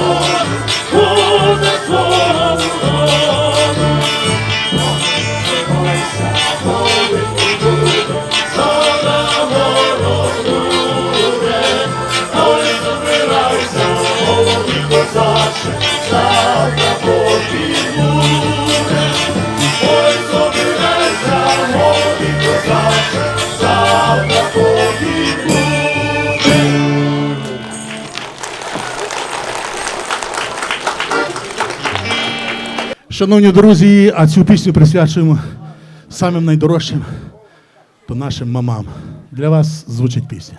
more. Шановні друзі, а цю пісню присвячуємо самим найдорожчим, то нашим мамам. Для вас звучить пісня.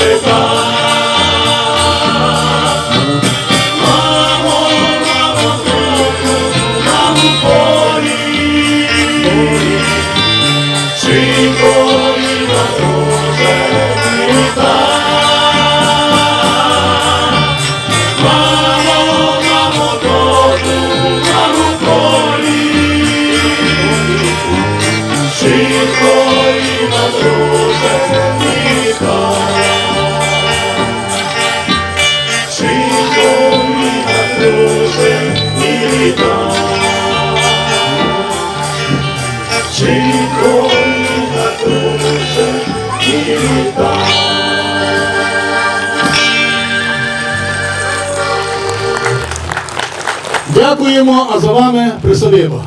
Jehovah. Дякуємо, а за вами присадиба.